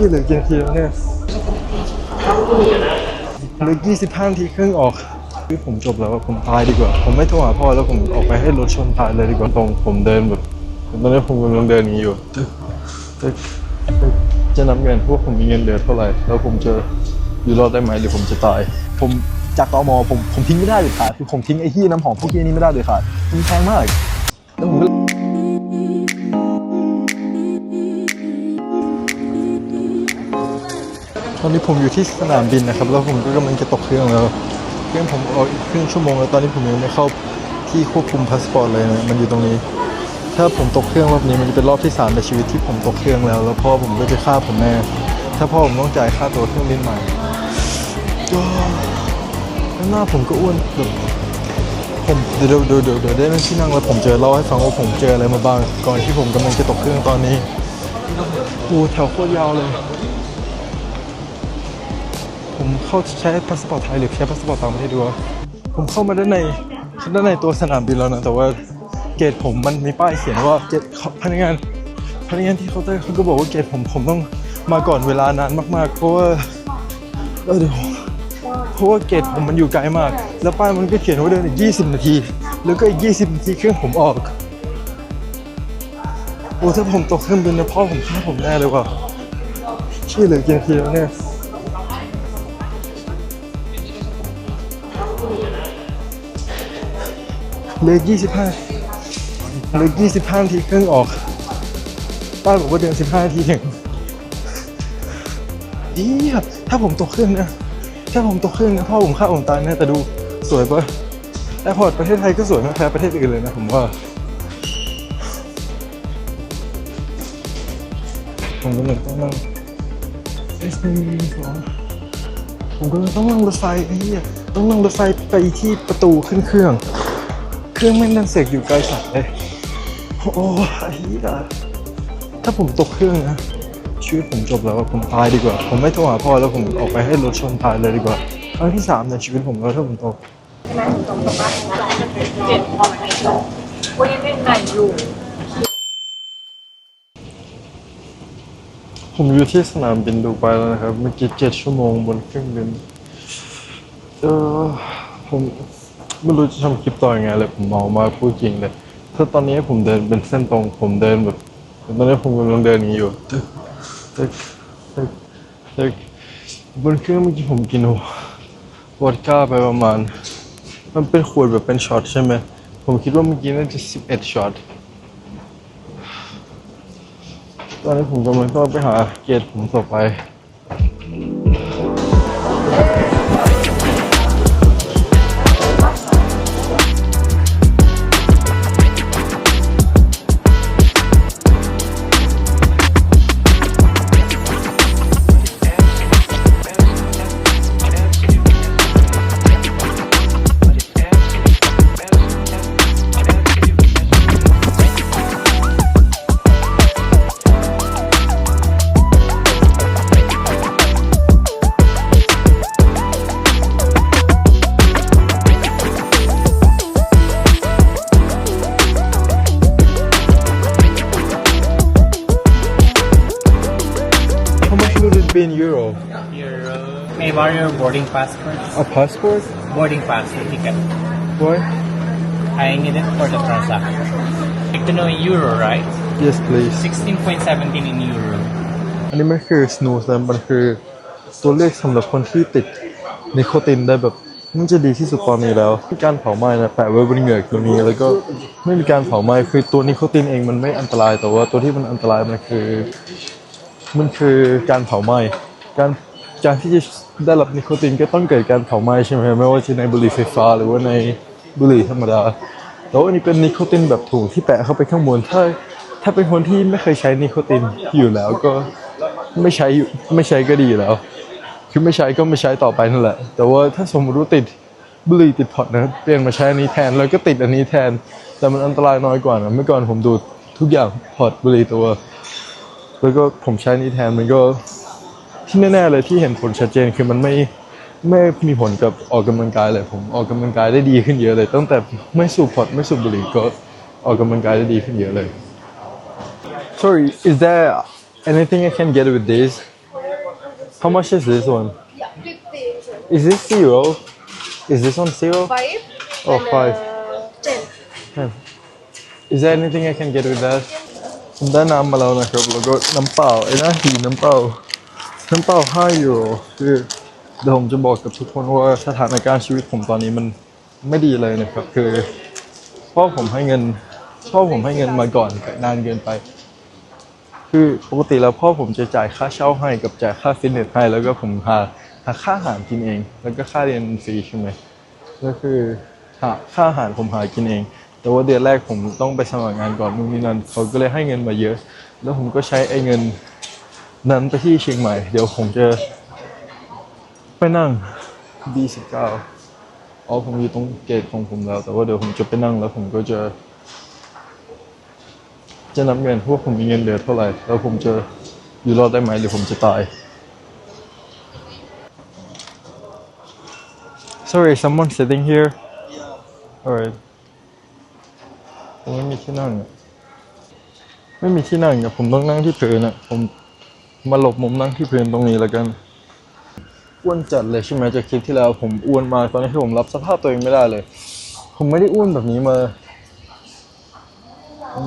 ชี่เหลือกี่นาทีแล้วเนี่ยเหลือ25นาทีครึ่งออกคือผมจบแล้วผมตายดีกว่า ผมไม่โทรหาพ่อแล้วผมออกไปให้รถชนตายเลยดีกว่าตรงผมเดินแบบตอนนี้ผมกำลังเดินนีอยู่จะนับเงินพว่าผมมีเงินเดือนเท่าไหร่แล้วผมจะอยู่รอดได้ไหมหรือผมจะตาย ผมจากตมผมผมทิ้งไม่ได้เลยขาดคือผมทิ้งไอ้ที่น้ำหอมพวกนี้นี่ไม่ได้เลยขาดมันแพงมากแล้วผมก็ ตอนนี้ผมอยู่ที่สนามบินนะครับ แล้วผมก็กำลังจะตกเครื่องแล้ว เครื่องผมออกอีกครึ่งชั่วโมงแล้วตอนนี้ผมยังไม่เข้าที่ควบคุมพาสปอร์ตเลยนะมันอยู่ตรงนี้ ถ้าผมตกเครื่องรอบนี้มันจะเป็นรอบที่สามในชีวิตที่ผมตกเครื่องแล้ว แล้วพ่อผมก็จะฆ่าผมแน่ถ้าพ่อผมต้องจ่ายค่าตั๋วเครื่องบินใหม่ก็แล้วหน้าผมก็อ้วนแบบผมเดี๋ยวเดี๋ยวเดี๋ยวเดี๋ยวได้นั่งที่นั่งแล้วผมเจอเล่าให้ฟังว่าผมเจออะไรมาบ้างก่อนที่ผมกำลังจะตกเครื่องตอนนี้โอ้แถวโคตรยาวเลย เข้าใช้พาสปอร์ตไทยหรือใช้พาสปอร์ตต่างประเทศดูวะผมเข้ามาด้านในด้านในตัวสนามบินแล้วนะแต่ว่าเกตผมมันมีป้ายเขียนว่าเกตพนักงานพนักงานที่เคาน์เตอร์เขาก็บอกว่าเกตผมผมต้องมาก่อนเวลานานมากๆ เพราะว่าเออเดี๋ยวเพราะว่าเกตผมมันอยู่ไกลมาก แล้วป้ายมันก็เขียนว่าเดินอีก 20 นาที แล้วก็อีก 20 นาทีเครื่องผมออกโอ้ถ้าผมตกเครื่องบินนะพ่อผมฆ่าผมแน่เลยว่ะชื่อเหลือกี่นาทีแล้วเนี่ย เหลือ25เหลือ25นาทีครึ่งออก ป้าบอกว่าเดิน15นาทีถึงดีครับถ้าผมตกเครื่องนะ ถ้าผมตกเครื่องนะพ่อผมฆ่าผมตายแน่แต่ดูสวยปะแอร์พอร์ตประเทศไทยก็สวยไม่แพ้ประเทศอื่นเลยนะผมว่า ผมก็เลยต้องนั่งเอสหนึ่งสองผมก็เลยต้องนั่งรถไฟไอ้เหี้ย ต้องนั่งรถไฟไปที่ประตูขึ้นเครื่อง เครื่องแม่งดันเสกอยู่ไกลสัตว์เลย โอ้ยเหี้ถ้าผมตกเครื่องนะชีวิตผมจบแล้วผมตายดีกว่า ผมไม่โทรหาพ่อแล้วผมออกไปให้รถชนตายเลยดีกว่าครั้งที่สามในชีวิตผมแล้วถ้าผมตกเจ็ดพอมันไม่จบก็ยังเล่นในอยู่ผมอยู่ที่สนามบินดูไบแล้วนะครับ เมื่อกี้เจ็ดชั่วโมงบนเครื่องบิน เออผมไม่รู้จะทำคลิปต่อยังไงเลยผมเมามากพูดจริงเลยถ้าตอนนี้ผมเดินเป็นเส้นตรง ผมเดินแบบตอนนี้ผมกำลังเดินอย่างนี้อยู่ตึกตึกตึกตึกบนเครื่องเมื่อกี้ผมกินวอดก้าไปประมาณ มันเป็นขวดแบบเป็นช็อตใช่ไหมผมคิดว่าเมื่อกี้น่าจะสิบเอ็ดช็อตตอนนี้ผมกำลังต้องไปหาเกตผมต่อไป passport? A passport? Boarding pass, your ticket. Why? I need it for the transaction. Like to know in euro, right? Yes, please. 16.17 in euro. อันนี้มันคือสโนว์แซมมันคือตัวเลขสำหรับคนที่ติดนิโคตินได้แบบมันจะดีที่สุดตอนนี้แล้วมีการเผาไหม้นะแปะไว้บนเหงือกตรงนี้แล้วก็ไม่มีการเผาไหม้คือตัวนิโคตินเองมันไม่อันตรายแต่ว่าตัวที่มันอันตรายมันคือ มันคือการเผาไหม้การ การที่จะได้รับนิโคตินก็ต้องเกิดการเผาไหม้ใช่ไหมไม่ว่าจะในบุหรี่ไฟฟ้าหรือว่าในบุหรี่ธรรมดาแล้วอันนี้เป็นนิโคตินแบบถุงที่แปะเข้าไปข้างบนถ้าถ้าเป็นคนที่ไม่เคยใช้นิโคตินอยู่แล้วก็ไม่ใช่ไม่ใช้ก็ดีอยู่แล้วคือไม่ใช้ก็ไม่ใช้ต่อไปนั่นแหละ แต่ว่าถ้าสมมติว่าติดบุหรี่ติดพอร์ตนะเปลี่ยนมาใช้อันนี้แทนแล้วก็ติดอันนี้แทน แต่มันอันตรายน้อยกว่านะเมื่อก่อนผมดูทุกอย่างพอร์ตบุหรี่ตัว แล้วก็ผมใช้นี้แทนมันก็ ที่แน่ๆเลยที่เห็นผลชัดเจนคือมันไม่ไม่มีผลกับออกกำลังกายเลยผมออกกำลังกายได้ดีขึ้นเยอะเลย ตั้งแต่ไม่สูบพอร์ตไม่สูบบุหรี่ก็ออกกำลังกายได้ดีขึ้นเยอะเลย Sorry is there anything I can get with this How much is this one? Is this zero? Is this one zero? five Oh, and, five. uh, ten Is there anything I can get with that ผมได้น้ำมาแล้วนะครับแล้วก็น้ำเปล่าไอ้หน้าหีน้ำเปล่า น้ำเปล่า5ยูโรคือเดี๋ยวผมจะบอกกับทุกคนว่าสถานการณ์ชีวิตผมตอนนี้มันไม่ดีเลยนะครับ คือพ่อผมให้เงินพ่อผมให้เงินมาก่อนนานเกินไป คือปกติแล้วพ่อผมจะจ่ายค่าเช่าให้กับจ่ายค่าฟิตเนสให้แล้วก็ผมหาหาค่าอาหารกินเอง แล้วก็ค่าเรียนฟรีใช่ไหมก็คือหาค่าอาหารผมหากินเอง แต่ว่าเดือนแรกผมต้องไปสมัครงานก่อนนู่นนี่นั่นเขาก็เลยให้เงินมาเยอะ แล้วผมก็ใช้ไอ้เงิน นั้นไปที่เชียงใหม่ เดี๋ยวผมจะไปนั่ง B19 อ๋อผมอยู่ตรงเกตของผมแล้ว แต่ว่าเดี๋ยวผมจะไปนั่งแล้วผมก็จะ จะนับเงินว่าผมมีเงินเหลือเท่าไหร่ แล้วผมจะอยู่รอดได้ไหมหรือผมจะตาย Sorry someone sitting here alright ผมไม่มีที่นั่งอะไม่มีที่นั่งอะผมต้องนั่งที่พื้นอะผม มาหลบมุมนั่งที่พื้นตรงนี้แล้วกัน อ้วนจัดเลยใช่ไหมจากคลิปที่แล้วผมอ้วนมากตอนนี้คือผมรับสภาพตัวเองไม่ได้เลย ผมไม่ได้อ้วนแบบนี้มา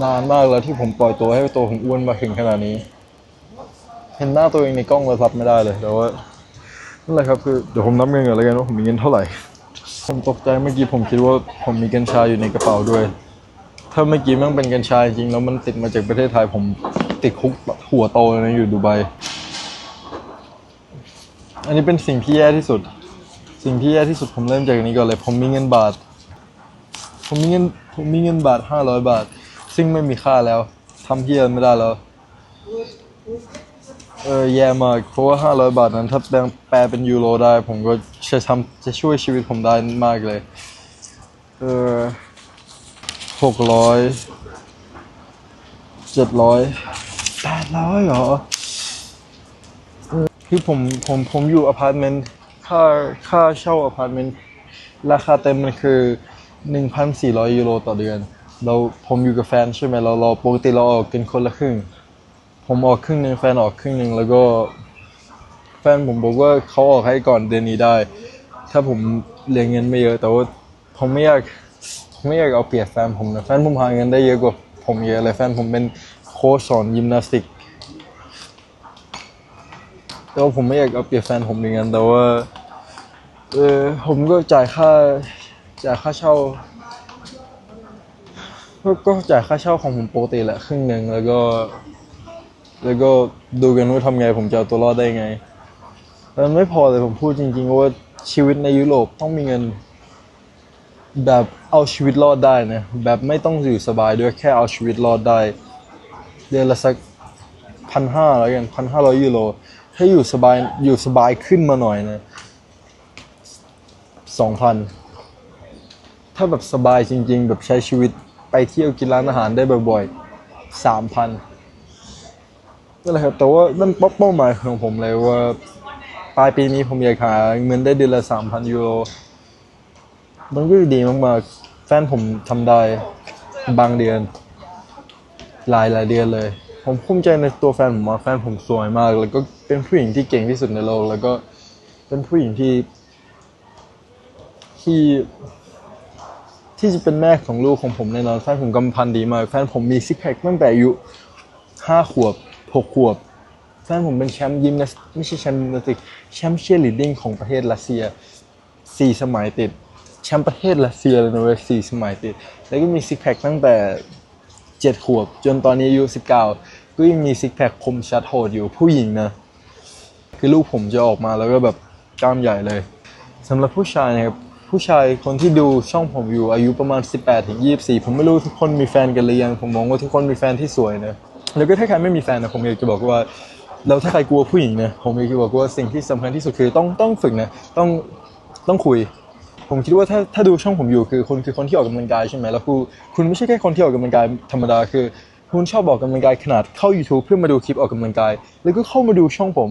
นานมากแล้วที่ผมปล่อยตัวให้ตัวผมอ้วนมาถึงขนาดนี้ เห็นหน้าตัวเองในกล้องแล้วรับไม่ได้เลยแต่ว่านั่นแหละครับคือเดี๋ยวผมนับเงินก่อนแล้วกันว่าผมมีเงินเท่าไหร่ ผมตกใจเมื่อกี้ผมคิดว่าผมมีกัญชาอยู่ในกระเป๋าด้วย ถ้าเมื่อกี้มันเป็นกัญชาจริงแล้วมันติดมาจากประเทศไทยผม ติดคุกแบบหัวโตเลยนะอยู่ดูไบอันนี้เป็นสิ่งที่แย่ที่สุด สิ่งที่แย่ที่สุดผมเริ่มจากนี้ก่อนเลย ผมมีเงินบาท ผมมีเงินผมมีเงินบาทห้าร้อยบาท ซึ่งไม่มีค่าแล้วทำเพี้ยไม่ได้แล้วเออแย่มากเพราะว่าห้าร้อยบาทนั้น ถ้าแปลงแปลเป็นยูโรได้ ผมก็จะทำจะช่วยชีวิตผมได้มากเลย เออหกร้อยเจ็ดร้อย แปดร้อยเหรอ คือผมผมผมอยู่อพาร์ตเมนต์ค่าค่าเช่าอพาร์ตเมนต์ราคาเต็มมันคือ1,400ยูโรต่อเดือน เราผมอยู่กับแฟนใช่ไหมเราเราปกติเราออกกันคนละครึ่ง ผมออกครึ่งหนึ่งแฟนออกครึ่งหนึ่งแล้วก็ แฟนผมบอกว่าเขาออกให้ก่อนเดือนนี้ได้ ถ้าผมเหลือเงินไม่เยอะ แต่ว่าผมไม่อยากไม่อยากเอาเปรียบแฟนผมนะแฟนผมหาเงินได้เยอะกว่าผมเยอะเลยแฟนผมเป็น ค้ชสอนยิมนาสติกแต่ว่าผมไม่อยากเอาเปรียบแฟนผมอย่างนั้นแต่ว่าเออผมก็จ่ายค่าจ่ายค่าเช่าก็จ่ายค่าเช่าของผมปกติแหละครึ่งหนึ่งแล้วก็ แล้วก็ดูกันว่าทำไงผมจะเอาตัวรอดได้ไงแต่มันไม่พอเลยผมพูดจริง ๆ ว่าชีวิตในยุโรปต้องมีเงิน แบบเอาชีวิตรอดได้นะแบบไม่ต้องอยู่สบายด้วยแค่เอาชีวิตรอดได้ เดือนละสักพันห้าแล้วกันพันห้าร้อยยูโรให้อยู่สบายอยู่สบายขึ้นมาหน่อยนะสองพันถ้าแบบสบายจริง ๆ แบบใช้ชีวิตไปเที่ยวกินร้านอาหารได้บ่อยๆสามพันนั่นแหละครับแต่ว่านั่นเป้าหมายของผมเลยว่าปลายปีนี้ผมอยากหาเงินได้เดือนละสามพันยูโรมันก็ดีมากๆแฟนผมทำได้บางเดือน หลายหลายเดือนเลย ผมภูมิใจในตัวแฟนผมมากแฟนผมสวยมาก แล้วก็เป็นผู้หญิงที่เก่งที่สุดในโลก แล้วก็เป็นผู้หญิงที่ ที่ ที่จะเป็นแม่ของลูกของผมแน่นอนแฟนผมกำพันดีมากแฟนผมมีซิกแพคตั้งแต่อายุห้าขวบหกขวบแฟนผมเป็นแชมป์ยิมนาสไม่ใช่แชมป์ยิมนาสติกแชมป์เชียร์ลีดดิ้งของประเทศรัสเซียสี่สมัยติดแชมป์ประเทศรัสเซียเลยนะเว้ยสี่สมัยติด แล้วก็มีซิกแพคตั้งแต่ เจ็ดขวบ จนตอนนี้อายุสิบเก้าก็ยังมีซิกแพคคมชัดโหดอยู่ผู้หญิงนะ คือลูกผมจะออกมาแล้วก็แบบกล้ามใหญ่เลยสำหรับผู้ชายนะครับผู้ชายคนที่ดูช่องผมอยู่อายุประมาณ 18ถึง24 ผมไม่รู้ทุกคนมีแฟนกันหรือยังผมมองว่าทุกคนมีแฟนที่สวยนะแล้วก็ถ้าใครไม่มีแฟนนะผมอยากจะบอกว่าแล้วถ้าใครกลัวผู้หญิงนะผมอยากจะบอกว่าสิ่งที่สำคัญที่สุดคือต้องต้องฝึกนะต้องต้องคุย ผมคิดว่าถ้าถ้าดูช่องผมอยู่คือคุณคือคนที่ออกกำลังกายใช่ไหมแล้วคุณคุณไม่ใช่แค่คนที่ออกกำลังกายธรรมดาคือ คุณชอบออกกำลังกายขนาดเข้า YouTube เพื่อมาดูคลิปออกกำลังกาย แล้วก็เข้ามาดูช่องผม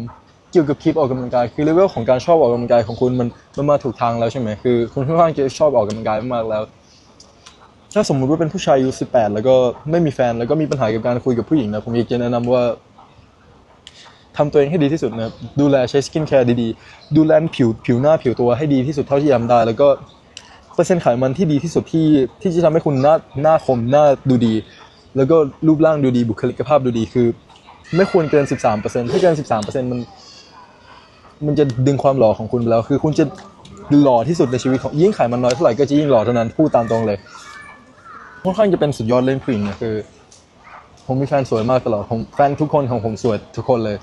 เกี่ยวกับคลิปออกกำลังกายคือเลเวลของการชอบออกกำลังกายของคุณมันมันมาถูกทางแล้วใช่ไหมคือคุณค่อนข้างจะชอบออกกำลังกายมากแล้ว ถ้าสมมุติว่าเป็นผู้ชายอายุ18 แล้วก็ไม่มีแฟนแล้วก็มีปัญหากับการคุยกับผู้หญิงนะผมอยากจะแนะนำว่า ทำตัวเองให้ดีที่สุดนะครับดูแลใช้สกินแคร์ดีๆ ดูแลผิวผิวหน้าผิวตัวให้ดีที่สุดเท่าที่ทำได้ แล้วก็เปอร์เซ็นต์ไขมันที่ดีที่สุดที่ที่จะทำให้คุณหน้าหน้าคมหน้าดูดี แล้วก็รูปร่างดูดีบุคลิกภาพดูดีคือ ไม่ควรเกิน 13%ถ้าเกิน 13%มัน มันจะดึงความหล่อของคุณไปแล้วคือคุณจะหล่อที่สุดในชีวิตของยิ่งไขมันน้อยเท่าไหร่ก็จะยิ่งหล่อเท่านั้นพูดตามตรงเลยค่อนข้างจะเป็นสุดยอดเล่นผู้หญิงนะคือ ผมมีแฟนสวยมากตลอดผมแฟนทุกคนของผมสวยทุกคนเลย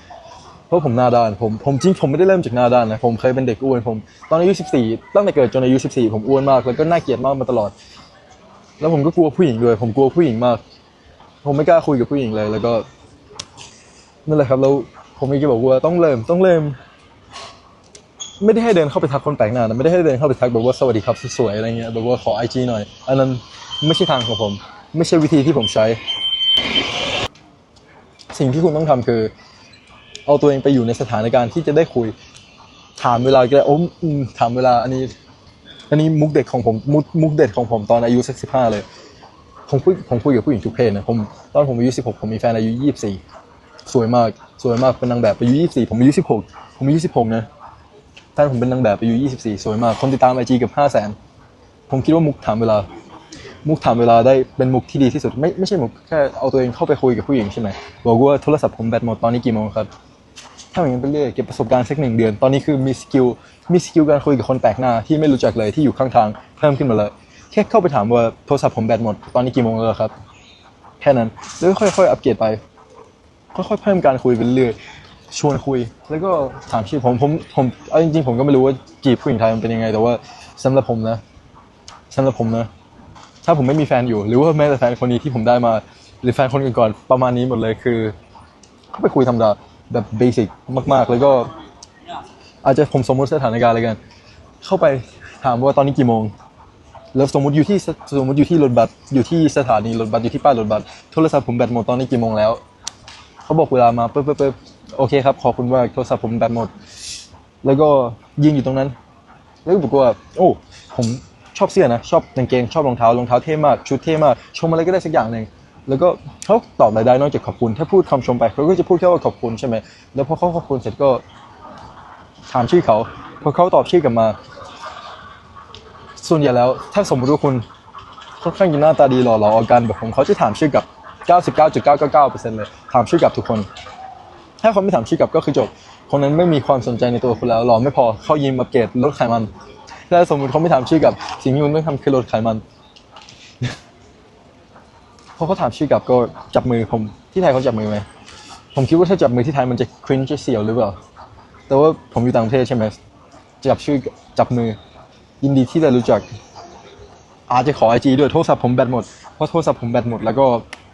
เพราะผมหน้าด้านผมผมจริงผมไม่ได้เริ่มจากหน้าด้านนะผมเคยเป็นเด็กอ้วนผมตอนอายุ14 ตั้งแต่เกิดจนอายุ14 ผมอ้วนมากแล้วก็น่าเกลียดมากมาตลอด แล้วผมก็กลัวผู้หญิงด้วย ผมกลัวผู้หญิงมาก ผมไม่กล้าคุยกับผู้หญิงเลย แล้วก็นั่นแหละครับแล้วผมก็บอกว่าต้องเริ่มต้องเริ่ม ไม่ได้ให้เดินเข้าไปทักคนแปลกหน้านะไม่ได้ให้เดินเข้าไปทักแบบว่าสวัสดีครับสวยๆอะไรเงี้ยแบบว่าขอไอจีหน่อย อันนั้นไม่ใช่ทางของผม ไม่ใช่วิธีที่ผมใช้ สิ่งที่คุณต้องทำคือ เอาตัวเองไปอยู่ในสถานการณ์ที่จะได้คุย ถามเวลาก็ได้โอ้อืมถามเวลาอันนี้ อันนี้มุกเด็กของผมมุกมุกเด็ดของผมตอนอายุสักสิบห้าเลย ผมคุยผมคุยกับผู้หญิงทุกเพศนะผมตอนผมอายุสิบหกผมมีแฟนอายุยี่สิบสี่สวยมากสวยมากเป็นนางแบบอายุยี่สิบสี่ผมอายุสิบหกผมอายุสิบหกนะแฟนผมเป็นนางแบบอายุยี่สิบสี่สวยมาก คนติดตามไอจีเกับห้าแสนผมคิดว่ามุกถามเวลา มุกถามเวลาได้เป็นมุกที่ดีที่สุด ไม่ไม่ใช่มุกแค่เอาตัวเองเข้าไปคุยกับผู้หญิงใช่ไหมบอกว่าโทรศัพท์ผมแบตหมดตอนนี้กี่โมงครับ ถ้าอย่างนั้นไปเรื่อยเก็บประสบการณ์สักหนึ่งเดือน ตอนนี้คือมีสกิลมีสกิลการคุยกับคนแปลกหน้าที่ไม่รู้จักเลยที่อยู่ข้างทางเพิ่มขึ้นมาเลยแค่เข้าไปถามว่าโทรศัพท์ผมแบตหมดตอนนี้กี่โมงแล้วครับ แค่นั้นแล้วค่อยๆอัปเกรดไป ค่อยๆเพิ่มการคุยไปเรื่อยชวนคุย แล้วก็ถามชื่อผมผมผมเอาจริงๆผมก็ไม่รู้ว่าจีบผู้หญิงไทยมันเป็นยังไง แต่ว่าสำหรับผมนะสำหรับผมนะ ถ้าผมไม่มีแฟนอยู่ หรือว่าแม้แต่แฟนคนนี้ที่ผมได้มา หรือแฟนคนก่อนๆประมาณนี้หมดเลยคือ เข้าไปคุยธรรมดา แบบเบสิกมาก ๆ แล้วก็ อาจจะผมสมมติสถานการณ์อะไรกัน เข้าไปถามว่าตอนนี้กี่โมง แล้วสมมติอยู่ที่สมมติอยู่ที่รถบัสอยู่ที่สถานีรถบัสอยู่ที่ป้ายรถบัสโทรศัพท์ผมแบตหมดตอนนี้กี่โมงแล้ว เขาบอกเวลามาปึ๊บปึ๊บปึ๊บโอเคครับขอบคุณมาโทรศัพท์ผมแบตหมด แล้วก็ยืนอยู่ตรงนั้น แล้วก็บอกว่า โอ้ ผมชอบเสื้อนะ ชอบกางเกงชอบรองเท้ารองเท้าเท่มากชุดเท่มากชมอะไรก็ได้สักอย่างหนึ่ง แล้วก็เขาตอบอะไรได้นอกจากขอบคุณถ้าพูดคำชมไปเขาก็จะพูดแค่ว่าขอบคุณใช่ไหมแล้วพอเขาขอบคุณเสร็จก็ถามชื่อเขาพอเขาตอบชื่อกลับมา ส่วนใหญ่แล้วถ้าสมมติว่าคุณค่อนข้างจะหน้าตาดีหล่อหลาเอากันแบบผมเขาจะถามชื่อกลับ 99.999%เลยถามชื่อกลับทุกคน ถ้าเขาไม่ถามชื่อกลับก็คือจบ คนนั้นไม่มีความสนใจในตัวคุณแล้วหล่อไม่พอเขายิมอัปเกรดลดไขมันถ้าสมมติเขาไม่ถามชื่อกับสิ่งที่คุณต้องทำคือลดไขมัน พอเขาถามชื่อกลับก็จับมือผมที่ไทยเขาจับมือไหมผมคิดว่าถ้าจับมือที่ไทยมันจะครินจะเสียวหรือเปล่า แต่ว่าผมอยู่ต่างประเทศใช่ไหมจับชื่อจับมือ ยินดีที่ได้รู้จัก อาจจะขอไอจีด้วยโทรศัพท์ผมแบตหมดเพราะโทรศัพท์ผมแบตหมดแล้วก็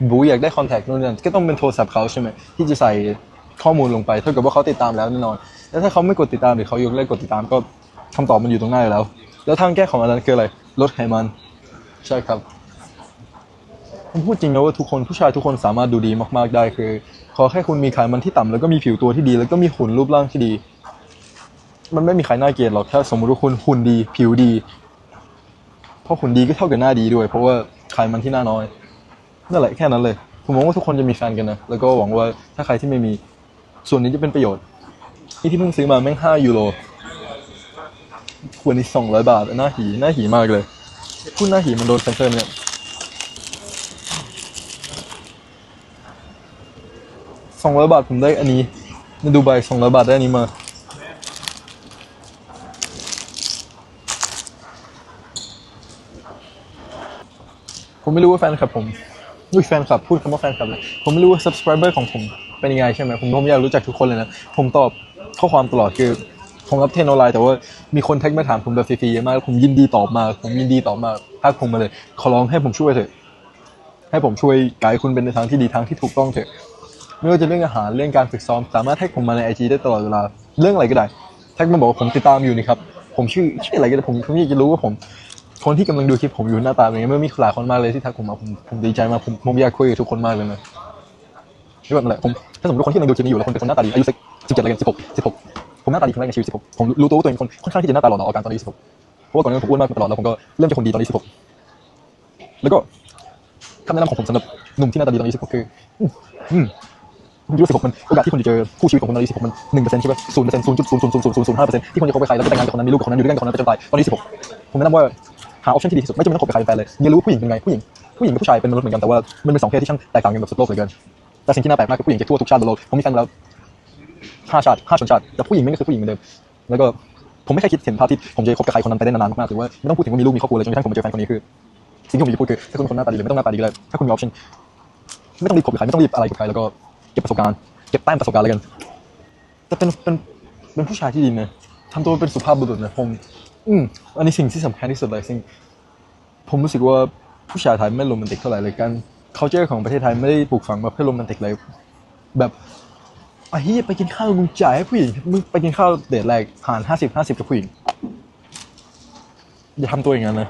บูอยากได้คอนแทคนู่นนั่นก็ต้องเป็นโทรศัพท์เขาใช่ไหมที่จะใส่ข้อมูลลงไปเท่ากับว่าเขาติดตามแล้วแน่นอน แล้วถ้าเขาไม่กดติดตามหรือเขายกเลิกกดติดตามก็คำตอบมันอยู่ตรงหน้าอยู่แล้ว แล้วทางแก้ของอันนั้นคืออะไรลดไขมัน ใช่ครับ ผมพูดจริงนะว่าทุกคนผู้ชายทุกคนสามารถดูดีมากๆได้คือ ขอแค่คุณมีไขมันที่ต่ำแล้วก็มีผิวตัวที่ดี แล้วก็มีหุ่นรูปร่างที่ดี มันไม่มีใครน่าเกลียดหรอกถ้าสมมติว่าคุณหุ่นดี ผิวดีเพราะหุ่นดีก็เท่ากับหน้าดีด้วย เพราะว่าไขมันที่หน้าน้อยนั่นแหละแค่นั้นเลย ผมหวังว่าทุกคนจะมีแฟนกันนะแล้วก็หวังว่าถ้าใครที่ไม่มีส่วนนี้จะเป็นประโยชน์นี่ที่เพิ่งซื้อมาแม่งห้ายูโรขวดนี้สองร้อยบาทหน้าหีหน้าหีมากเลยพูดหน้าหีมันโดนแคนเซิลเนี่ย สองร้อยบาทผมได้อันนี้ในดูไบสองร้อยบาทได้อันนี้มา ผมไม่รู้ว่าแฟนคลับผมอุ้ยแฟนคลับพูดคำว่าแฟนคลับเลยผมไม่รู้ว่า subscriber ของผมเป็นยังไงใช่ไหมผมผมอยากรู้จักทุกคนเลยนะ ผมตอบข้อความตลอดคือ ผมรับเทรนออนไลน์แต่ว่ามีคนแท็กมาถามผมแบบฟรีๆเยอะมาก ผมยินดีตอบมา ผมยินดีตอบมาทักผมมาเลย ขอร้องให้ผมช่วยเถอะ ให้ผมช่วยไกด์คุณเป็นในทางที่ดีทางที่ถูกต้องเถอะ ไม่ว่าจะเรื่องอาหารเรื่องการฝึกซ้อม สามารถแท็กผมมาในไอจีได้ตลอดเวลาเรื่องอะไรก็ได้แท็กมาบอกว่าผมติดตามอยู่นี่ครับผมชื่อชื่ออะไรก็ได้ผมผมอยากจะรู้ว่าผม คนที่กำลังดูคลิปผมอยู่หน้าตาเป็นยังไงไม่มีหลายคนมากเลยที่ทักผมมาผมผมดีใจมากผมผมอยากคุยกับทุกคนมากเลยนะนี่แบบนั่นแหละผมถ้าสมมติว่าคนที่กำลังดูคลิปนี้อยู่แล้วคนเป็นคนหน้าตาดีอายุสิบสิบเจ็ดอะไรกันสิบหกสิบหกผมหน้าตาดีครั้งแรกในชีวิตสิบหกผมรู้ตัวว่าตัวเองคนค่อนข้างที่จะหน้าตาหล่อหลาเอาการตอนอายุสิบหกเพราะว่าก่อนหน้านั้นผมอ้วนมากมาตลอดแล้วผมก็เริ่มจากคนดีตอนอายุสิบหกแล้วก็คำแนะนำของผมสำหรับหนุ่มที่หน้าตาดีตอนอายุสิบหกคือ อายุสิบหกมันโอกาสที่คุณจะเจอคู่ชีวิตของคุณตอนนี้สิบหกมันหนึ่งเปอร์เซ็นต์ใช่ไหมศูนย์เปอร์เซ็นต์ศูนย์จุดศูนย์ศูนย์ศูนย์ศูนย์ศูนย์ศูนย์ห้าเปอร์เซ็นต์ที่คุณจะคบกับใครแล้วก็แต่งงานกับคนนั้นมีลูกกับคนนั้นอยู่ด้วยกันกับคนนั้นไปจนตายตอนนี้สิบหกผมแนะนำว่าหาออปชั่นที่ดีที่สุดไม่จำเป็นต้องคบกับใครเป็นแฟนเลยเรียนรู้ผู้หญิงเป็นไงผู้หญิงผู้หญิงกับผู้ชายเป็นมนุษย์เหมือนกันแต่ว่ามันเป็นสองเพศที่ช่างแตกต่างกันแบบสุดโลกเหลือเกินแต่สิ่งที่น่าแปลกมากคือผู้หญิงจากทั่วทุกชาติบนโลกผมมีแฟนมาแล้วห้าชาติห้าชนชาติแต่ผู้หญิงไม่ก็คือผู้หญิงเหมือนเดิมแล้วก็ผมไม่เคยคิดเห็นภาพที่ผมจะคบกับใครคนนั้นไปได้นานๆมากๆหรือว่าไม่ต้องพูดถึงว่ามีลูกมีครอบครัวเลยจนกระทั่งผมมาเจอแฟนคนนี้คือสิ่งที่ผมจะพูดคือถ้าคุณเป็นคนหน้าตาดีหรือไม่ต้องหน้าตาดีก็ได้ถ้าคุณมีออปชั่นไม่ต้องรีบคบกับใครไม่ต้องรีบอะไรกับใครแล้วก็ เก็บประสบการณ์เก็บแต้มประสบการณ์แล้วกัน แต่เป็นเป็นเป็นผู้ชายที่ดีนะทำตัวเป็นสุภาพบุรุษนะผมอืมอันนี้สิ่งที่สำคัญที่สุดเลยสิ่งผมรู้สึกว่าผู้ชายไทยไม่โรแมนติกเท่าไหร่เลยการ culture ของประเทศไทยไม่ได้ปลูกฝังมาเพื่อโรแมนติกเลย แบบไอ้เฮียไปกินข้าวมึงจ่ายให้ผู้หญิงมึงไปกินข้าวเดทแรกหารห้าสิบห้าสิบกับผู้หญิงอย่าทำตัวอย่างนั้นนะ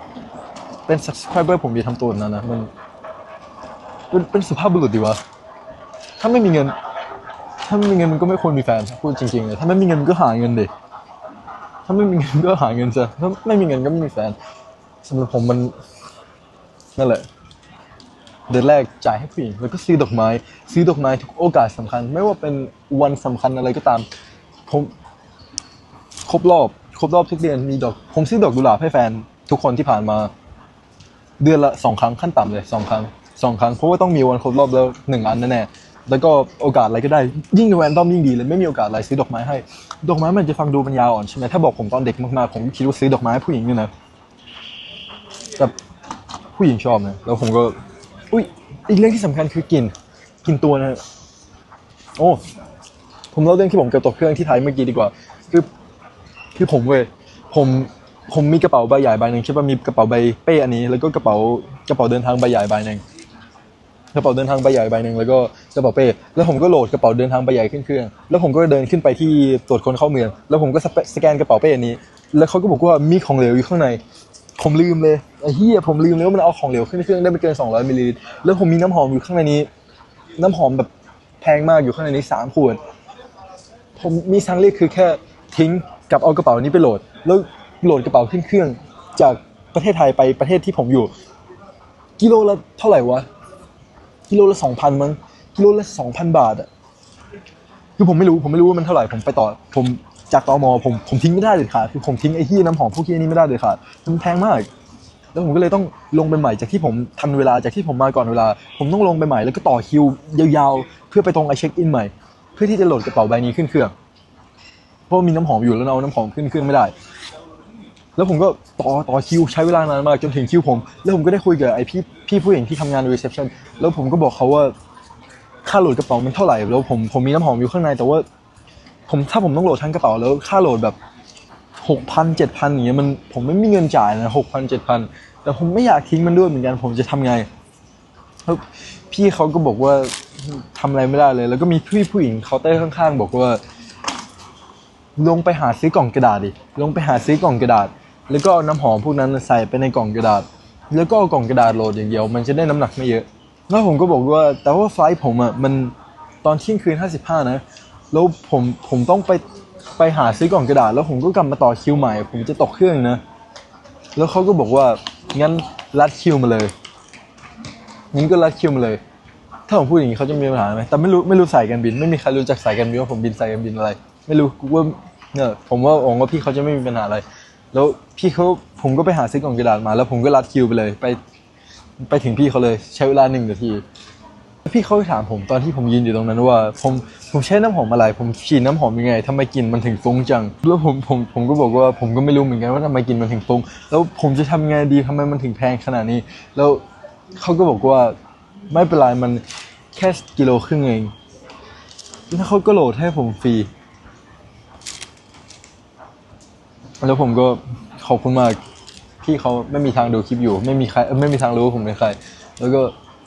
เป็น subscriber ผมอย่าทำตัวแบบนั้นนะมันเป็นเป็นสุภาพบุรุษดีวะ ถ้าไม่มีเงิน ถ้าไม่มีเงินมันก็ไม่ควรมีแฟนพูดจริงๆเลยถ้าไม่มีเงินก็หาเงินดิถ้าไม่มีเงินก็หาเงินซะถ้าไม่มีเงินก็ไม่มีแฟนสำหรับผมมันนั่นแหละเดือนแรกจ่ายให้ผู้หญิงแล้วก็ซื้อดอกไม้ ซื้อดอกไม้ทุกโอกาสสำคัญ ไม่ว่าเป็นวันสำคัญอะไรก็ตาม ผมครบรอบครบรอบทุกเดือนมีดอก ผมซื้อดอกกุหลาบให้แฟน ทุกคนที่ผ่านมา เดือนละสองครั้งขั้นต่ำเลยสองครั้งสองครั้งเพราะว่าต้องมีวันครบรอบแล้วหนึ่งอันแน่ๆ แล้วก็โอกาสอะไรก็ได้ยิ่งแรนดอมยิ่งดีเลยไม่มีโอกาสอะไรซื้อดอกไม้ให้ ดอกไม้มันจะฟังดูปัญญาวอ่อนใช่ไหมถ้าบอกผมตอนเด็กมากๆผมคิดว่าซื้อดอกไม้ให้ผู้หญิงเนี่ยนะแต่ผู้หญิงชอบนะแล้วผมก็ อุ้ยอีกเรื่องที่สำคัญคือกลิ่นกลิ่นตัวนะฮะโอ้ผมเล่าเรื่องที่ผมเกือบตกเครื่องที่ไทยเมื่อกี้ดีกว่า คือคือผมเว้ยผมผมมีกระเป๋าใบใหญ่ใบหนึ่งใช่ป่ะมีกระเป๋าใบเป้อันนี้ แล้วก็กระเป๋ากระเป๋าเดินทางใบใหญ่ใบหนึ่งกระเป๋าเดินทางใบใหญ่ใบหนึ่งแล้วก็ กระเป๋าเป้แล้วผมก็โหลดกระเป๋าเดินทางใบใหญ่ขึ้นเครื่อง แล้วผมก็เดินขึ้นไปที่ตรวจคนเข้าเมือง แล้วผมก็สแสแกนกระเป๋าเป้อันนี้ แล้วเขาก็บอกว่ามีของเหลวอยู่ข้างใน ผมลืมเลยไอ้เหี้ยผมลืมเลยว่ามันเอาของเหลวขึ้นเครื่องได้ไม่เกิน 200มิลลิลิตร แล้วผมมีน้ำหอมอยู่ข้างในนี้ น้ำหอมแบบแพงมากอยู่ข้างในนี้สามขวด ผมมีทางเลือกคือแค่ทิ้งกับเอากระเป๋านี้ไปโหลด แล้วโหลดกระเป๋าขึ้นเครื่อง จากประเทศไทยไปประเทศที่ผมอยู่ กิโลละเท่าไหร่วะ กิโลละสองพันมั้ง กิโลละสองพันบาทอะคือผมไม่รู้ผมไม่รู้ว่ามันเท่าไหร่ผมไปต่อ ผมจากตอมผมผมทิ้งไม่ได้เด็ดขาดคือผมทิ้งไอ้ที่น้ำหอมพวกที่นี้ไม่ได้เด็ดขาดมันแพงมาก แล้วผมก็เลยต้องลงไปใหม่จากที่ผมทันเวลาจากที่ผมมาก่อนเวลา ผมต้องลงไปใหม่แล้วก็ต่อคิวยาวๆ เพื่อไปตรงไอเช็คอินใหม่ เพื่อที่จะโหลดกระเป๋าใบนี้ขึ้นเครื่องเพราะมีน้ำหอมอยู่แล้วเอาน้ำหอมขึ้นเครื่องไม่ได้ แล้วผมก็ต่อต่อคิวใช้เวลานานมากจนถึงคิวผม แล้วผมก็ได้คุยกับไอพี่พี่ผู้หญิงที่ทำงานรีเซพชันแล้วผมก็บอกเขาว่า ค่าโหลดกระเป๋ามันเท่าไหร่แล้วผมผมมีน้ำหอมอยู่ข้างในแต่ว่า ผมถ้าผมต้องโหลดทั้งกระเป๋าแล้วค่าโหลดแบบหกพันเจ็ดพันอย่างเงี้ยมันผมไม่มีเงินจ่ายนะหกพันเจ็ดพันแต่ผมไม่อยากทิ้งมันด้วยเหมือนกันผมจะทำไงแล้วพี่เขาก็บอกว่าทำอะไรไม่ได้เลย แล้วก็มีพี่ผู้หญิงเคาน์เตอร์ข้างๆ บอกว่า ลงไปหาซื้อกล่องกระดาษดิลงไปหาซื้อกล่องกระดาษ แล้วก็เอาน้ำหอมพวกนั้นใส่ไปในกล่องกระดาษ แล้วก็เอากล่องกระดาษโหลดอย่างเดียว มันจะได้น้ำหนักไม่เยอะ แล้วผมก็บอกว่าแต่ว่าไฟล์ผมอะมันตอนเที่ยงคืนห้าสิบห้านะแล้วผมผมต้องไปไปหาซื้อกล่องกระดาษ แล้วผมก็กลับมาต่อคิวใหม่ ผมจะตกเครื่องนะ แล้วเขาก็บอกว่างั้นรัดคิวมาเลยงั้นก็รัดคิวมาเลย ถ้าผมพูดอย่างนี้เขาจะมีปัญหาไหมแต่ไม่รู้ไม่รู้สายการบิน ไม่มีใครรู้จักสายการบินว่าผมบินสายการบินอะไร ไม่รู้กูว่าเนี่ยผมว่าผมว่าพี่เขาจะไม่มีปัญหาอะไร แล้วพี่เขาผมก็ไปหาซื้อกล่องกระดาษมา แล้วผมก็รัดคิวไปเลย ไป ไปถึงพี่เขาเลยใช้เวลาหนึ่งนาที พี่เขาถามผมตอนที่ผมยืนอยู่ตรงนั้นว่า ผมผมใช้น้ำหอมอะไร ผมฉีดน้ำหอมยังไงทำไมกลิ่นมันถึงฟุ้งจัง แล้วผมผมผมก็บอกว่าผมก็ไม่รู้เหมือนกันว่าทำไมกลิ่นมันถึงฟุ้ง แล้วผมจะทำไงดีทำไมมันถึงแพงขนาดนี้ แล้วเขาก็บอกว่าไม่เป็นไรมันแค่กิโลครึ่งเองแล้วเขาก็โหลดให้ผมฟรี แล้วผมก็ขอบคุณมาก พี่เขาไม่มีทางดูคลิปอยู่ ไม่มีใครไม่มีทางรู้ผมเป็นใคร แล้วก็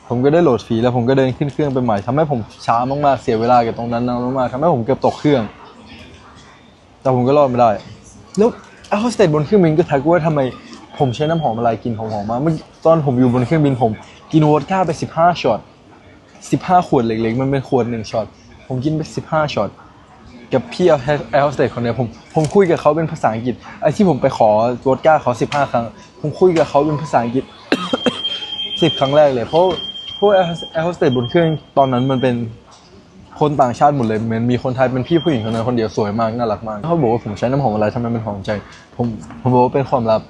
ผมก็ได้โหลดฟรีแล้วผมก็เดินขึ้นเครื่องไปใหม่ทำให้ผมช้ามากๆเสียเวลากับตรงนั้นมากๆทำให้ผมเกือบตกเครื่อง แต่ผมก็รอดไมาได้ แล้วแอร์โฮสเตสบนเครื่องบินก็ทักว่าทำไมผมใช้น้ำหอมอะไรกินหอมๆมาเมื่อตอนผมอยู่บนเครื่องบินผมกินวอดก้าไปสิบห้าช็อตสิบห้าขวดเล็กๆ มันเป็นขวดหนึ่งช็อตผมกินไปสิบห้าช็อต กับพี่แอร์โฮสเตสคนเนี้ยผมผมคุยกับเขาเป็นภาษาอังกฤษไอ้ที่ผมไปขอวอดก้าเขาสิบห้าครั้ง ผมคุยกับเขาเป็นภาษาอังกฤษสิบครั้งแรกเลย เพราะเพราะแอร์โฮสเตสบนเครื่องตอนนั้นมันเป็นคนต่างชาติหมดเลยเหมือนมีคนไทยเป็นพี่ผู้หญิงคนนั้นคนเดียวสวยมากน่ารักมากเขาบอกว่าผมใช้น้ำหอมอะไรทำไมมันหอมใจ ผมผมบอกว่าเป็นความลับ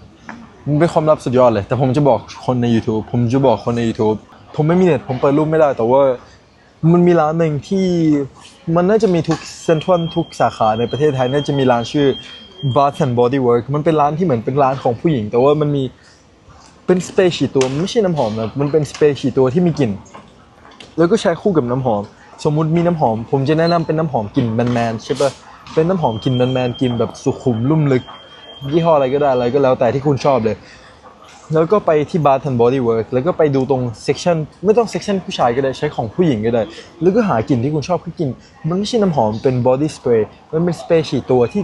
มันเป็นความลับสุดยอดเลย แต่ผมจะบอกคนใน YouTube ผมจะบอกคนใน YouTube ผมไม่มีเน็ตผมเปิดรูปไม่ได้แต่ว่ามันมีร้านหนึ่งที่ มันน่าจะมีทุกเซ็นทรัลทุกสาขาในประเทศไทยน่าจะมีร้านชื่อ Bath and Body Work มันเป็นร้านที่เหมือนเป็นร้านของผู้หญิง แต่ว่ามันมีเป็นสเปรย์ฉีดตัวมันไม่ใช่น้ำหอมนะมันเป็นสเปรย์ฉีดตัวที่มีกลิ่น แล้วก็ใช้คู่กับน้ำหอม สมมุติมีน้ำหอม ผมจะแนะนำเป็นน้ำหอมกลิ่นแมนๆใช่ปะเป็นน้ำหอมกลิ่นแมนๆกลิ่นแบบสุขุมลุ่มลึกยี่ห้ออะไรก็ได้อะไรก็แล้วแต่ที่คุณชอบเลย แล้วก็ไปที่ Bath and Body Work แล้วก็ไปดูตรง section ไม่ต้อง section ผู้ชายก็ได้ใช้ของผู้หญิงก็ได้ แล้วก็หากลิ่นที่คุณชอบคือกลิ่นมันไม่ใช่น้ำหอมเป็น body spray มันเป็นสเปรย์ฉีดตัวที่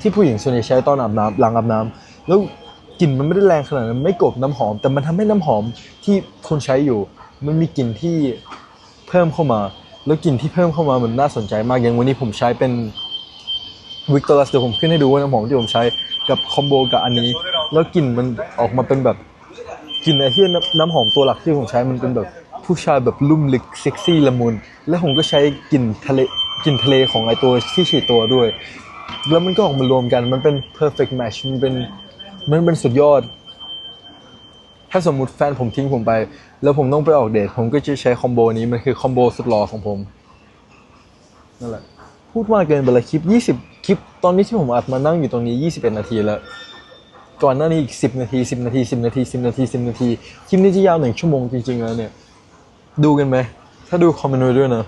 ที่ผู้หญิงส่วนใหญ่ใช้ตอนอาบน้ำหลังอาบน้ำแล้วกลิ่นมันไม่ได้แรงขนาดนั้นไม่กบน้ำหอม แต่มันทำให้น้ำหอมที่คุณใช้อยู่ มันมีกลิ่นที่เพิ่มเข้ามา แล้วกลิ่นที่เพิ่มเข้ามามันน่าสนใจมากอย่างวันนี้ผมใช้เป็นวิกตอรัสเดี๋ยวผมขึ้นให้ดูว่าน้ำหอมที่ผมใช้กับคอมโบกับอันนี้ แล้วกลิ่นมันออกมาเป็นแบบกลิ่นไอ้ที่น้ำน้ำหอมตัวหลักที่ผมใช้มันเป็นแบบผู้ชายแบบลุ่มลึกเซ็กซี่ละมุนแล้วผมก็ใช้กลิ่นทะเลกลิ่นทะเลของไอตัวที่ฉีดตัวด้วย แล้วมันก็ออกมารวมกันมันเป็น perfect match มันเป็นมันเป็นสุดยอด ถ้าสมมุติแฟนผมทิ้งผมไป แล้วผมต้องไปออกเดทผมก็จะใช้คอมโบนี้มันคือคอมโบสุดหล่อของผมนั่นแหละพูดมากเกินไปละคลิป 20 คลิปตอนนี้ที่ผมอัดมานั่งอยู่ตรงนี้ 21 นาทีแล้ว ก่อนหน้านี้อีกสิบนาทีสิบนาทีสิบนาทีสิบนาทีสิบนาทีคลิปนี้จะยาวหนึ่งชั่วโมงจริงๆแล้วเนี่ย ดูกันไหม ถ้าดูคอมเมนต์ไว้ด้วยนะ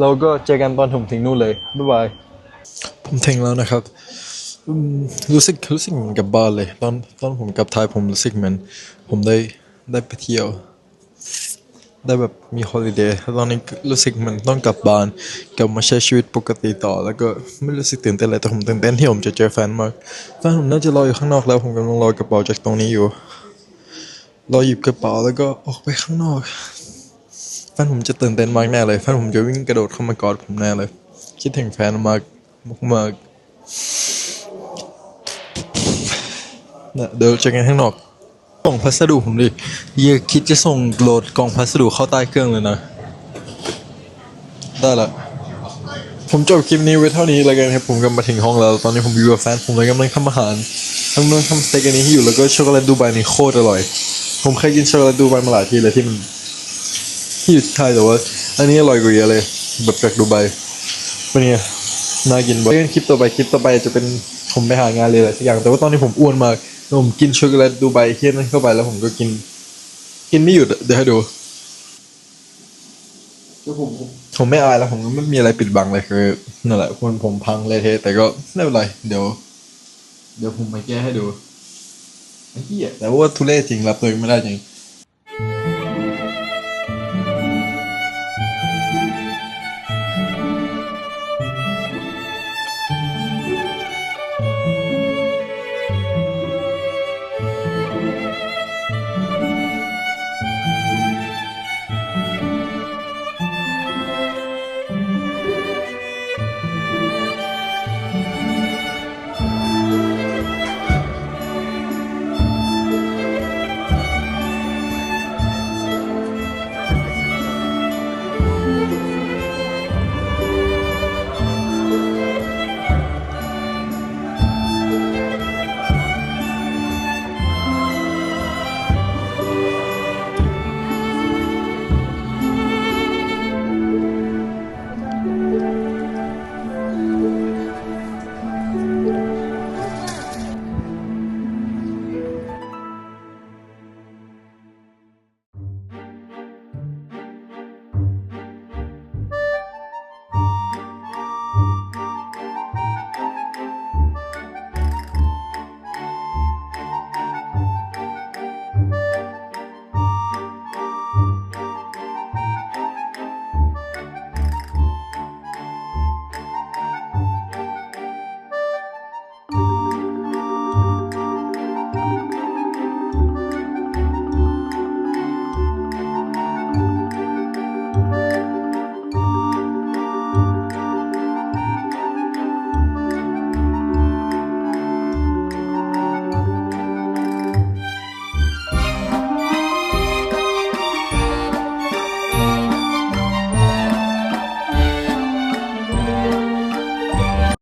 เราก็เจอกันตอนผมถึงนู่นเลย บ๊ายบาย ผมถึงแล้วนะครับ รู้สึกรู้สึกเหมือนกับบ้านเลย ตอนตอนผมกลับไทยผมรู้สึกเหมือน ผมได้ได้ไปเที่ยว ได้แบบมีฮอลิเดย์ตอนนี้รู้สึกมันต้องกลับบ้านกลับมาใช้ชีวิตปกติต่อ แล้วก็ไม่รู้สึกตื่นเต้นเลยแต่ผมตื่นเต้นที่ผมจะเจอแฟนมากแฟนผมน่าจะรออยู่ข้างนอกแล้วผมกำลังรอกระเป๋าจากตรงนี้อยู่รอหยิบกระเป๋าแล้วก็ออกไปข้างนอกแฟนผมจะตื่นเต้นมากแน่เลยแฟนผมจะวิ่งกระโดดเข้ามากอดผมแน่เลย คิดถึงแฟนมากมากๆเนี่ยเดี๋ยวเจอกันข้างนอก กล่องพัสดุผมดิเยียคิดจะส่งโหลดกล่องพัสดุเข้าใต้เครื่องเลยนะ ได้ละผมจบคลิปนี้ไว้เท่านี้แล้วกันครับผมกำลังมาถึงห้องแล้ว ตอนนี้ผมอยู่กับแฟนผมเลยกำลังทำอาหารกำลังทำสเต็กอันนี้ให้อยู่แล้วก็ช็อกโกแลตดูไบนี่โคตรอร่อย ผมเคยกินช็อกโกแลตดูไบมาหลายทีเลยที่มันที่อยู่ไทยแต่ว่าอันนี้อร่อยกว่าเยอะเลยแบบจากดูไบเป็นไงน่ากินบ่อยคลิปต่อไปคลิปต่อไปจะเป็นผมไปหางานเลยอะไรสักอย่างแต่ว่าตอนนี้ผมอ้วนมาก ผมกินช็อกโกแลตดูไบเคี่ยนนเข้าไปแล้วผมก็กิน กินไม่หยุดอะเดี๋ยวให้ดูผมไม่อายแล้วผมก็ไม่มีอะไรปิดบังเลยคือนั่นแหละคนผมพังเลยเทะแต่ก็ไม่เป็นไรเดี๋ยว เดี๋ยวผมมาแก้ให้ดูไอ้เหี้ยแต่ว่าทุเรศจริงรับตัวเองไม่ได้จริง